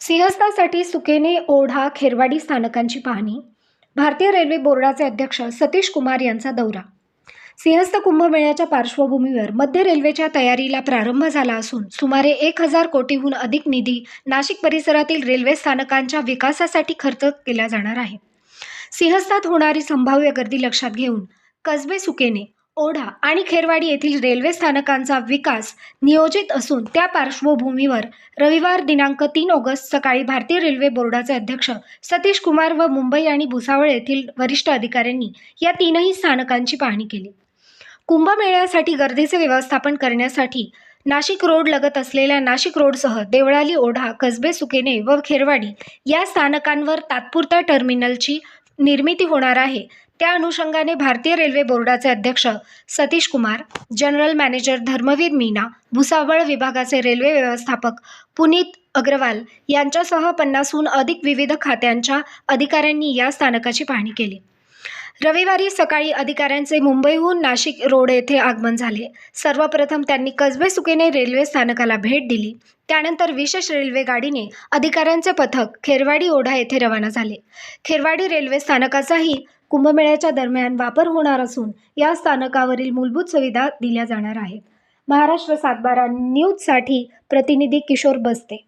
सिंहस्थासाठी सुकेने ओढा खेरवाडी स्थानकांची पाहणी. भारतीय रेल्वे बोर्डाचे अध्यक्ष सतीश कुमार यांचा दौरा. सिंहस्थ कुंभमेळ्याच्या पार्श्वभूमीवर मध्य रेल्वेच्या तयारीला प्रारंभ झाला असून सुमारे एक हजार कोटीहून अधिक निधी नाशिक परिसरातील रेल्वे स्थानकांच्या विकासासाठी खर्च केला जाणार आहे. सिंहस्थात होणारी संभाव्य गर्दी लक्षात घेऊन कसबे सुकेने ओढा आणि खेरवाडी येथील रेल्वे स्थानकांचा विकास नियोजित असून त्या पार्श्वभूमीवर रविवार दिनांक तीन ऑगस्ट सकाळी भारतीय रेल्वे बोर्डाचे अध्यक्ष सतीश कुमार व मुंबई आणि भुसावळ येथील वरिष्ठ अधिकाऱ्यांनी या तीनही स्थानकांची पाहणी केली. कुंभमेळ्यासाठी गर्दीचे व्यवस्थापन करण्यासाठी नाशिक रोड लगत असलेल्या नाशिक रोडसह देवळाली ओढा कसबे सुकेने व खेरवाडी या स्थानकांवर तात्पुरत्या टर्मिनलची निर्मिती होणार आहे. त्या अनुषंगाने भारतीय रेल्वे बोर्डाचे अध्यक्ष सतीश कुमार जनरल मॅनेजर धर्मवीर मीना भुसावळ विभागाचे रेल्वे व्यवस्थापक पुनीत अग्रवाल यांच्यासह पन्नासहून अधिक विविध खात्यांच्या अधिकाऱ्यांनी या स्थानकाची पाहणी केली. रविवारी सकाळी अधिकाऱ्यांचे मुंबईहून नाशिक रोड येथे आगमन झाले. सर्वप्रथम त्यांनी कसबे सुकेने रेल्वे स्थानकाला भेट दिली. त्यानंतर विशेष रेल्वे गाडीने अधिकाऱ्यांचे पथक खेरवाडी ओढा येथे रवाना झाले. खेरवाडी रेल्वे स्थानकाचाही कुंभमेळ्याच्या दरम्यान वापर होणार असून या स्थानकावरील मूलभूत सुविधा दिल्या जाणार आहेत. महाराष्ट्र सातबारा न्यूजसाठी प्रतिनिधी किशोर बसते.